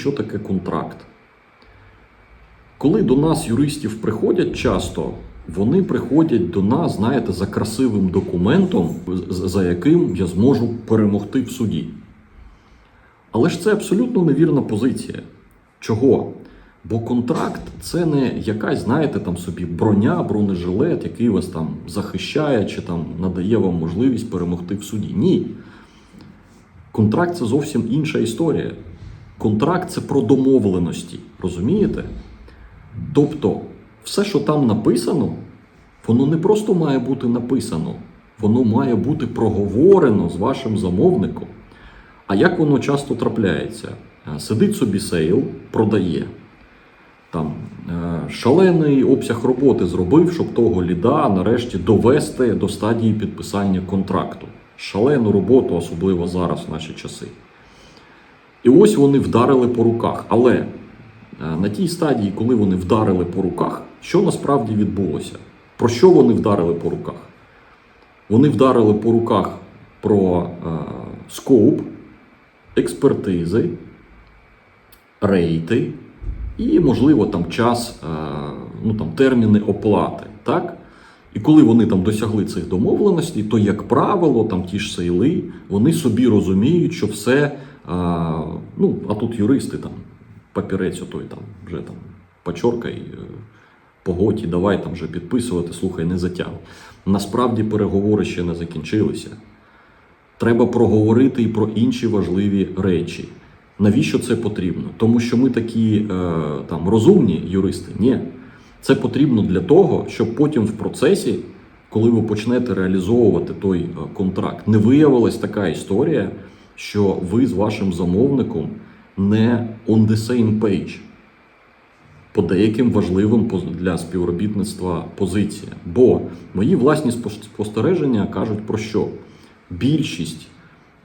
що таке контракт. Коли до нас юристів приходять часто, вони приходять до нас, знаєте, за красивим документом, за яким я зможу перемогти в суді. Але ж це абсолютно невірна позиція. Чого? Бо контракт це не якась, знаєте, там собі броня, бронежилет, який вас там захищає чи там надає вам можливість перемогти в суді. Ні. Контракт це зовсім інша історія. Контракт це про домовленості, розумієте? Тобто, все, що там написано, воно не просто має бути написано, воно має бути проговорено з вашим замовником. А як воно часто трапляється? Е, Сидить собі сейл, продає. Там е, шалений обсяг роботи зробив, щоб того ліда нарешті довести до стадії підписання контракту. Шалену роботу, особливо зараз в наші часи. І ось вони вдарили по руках. Але е, на тій стадії, коли вони вдарили по руках, що насправді відбулося? Про що вони вдарили по руках? Вони вдарили по руках про е, скоп, експертизи, рейти і, можливо, там час, е, ну там терміни оплати. Так? І коли вони там досягли цих домовленостей, то, як правило, там ті ж сейли, вони собі розуміють, що все. А, ну, а тут юристи там, папірець отой там вже там почоркай, е, погодь, і давай там вже підписувати, слухай, не затягуй. Насправді переговори ще не закінчилися. Треба проговорити і про інші важливі речі. Навіщо це потрібно? Тому що ми такі е, там розумні юристи? Ні. Це потрібно для того, щоб потім в процесі, коли ви почнете реалізовувати той е, контракт, не виявилась така історія, що ви з вашим замовником не on the same page по деяким важливим для співробітництва позиціям. Бо мої власні спос- спостереження кажуть про що? Більшість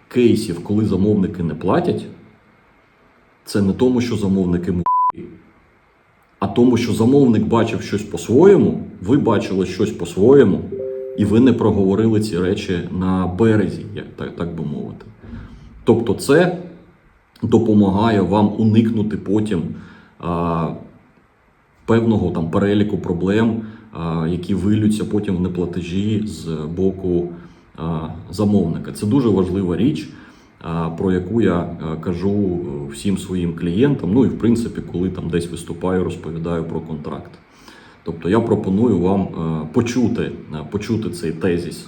кейсів, коли замовники не платять, це не тому, що замовники му, а тому, що замовник бачив щось по-своєму, ви бачили щось по-своєму, і ви не проговорили ці речі на березі, так би мовити. Тобто, це допомагає вам уникнути потім а, певного там переліку проблем, а, які вилються потім в неплатежі з боку а, замовника. Це дуже важлива річ, про яку я кажу е, всім своїм клієнтам. Ну і в принципі, коли там десь виступаю, розповідаю про контракт. Тобто я пропоную вам е, почути, е, почути цей тезіс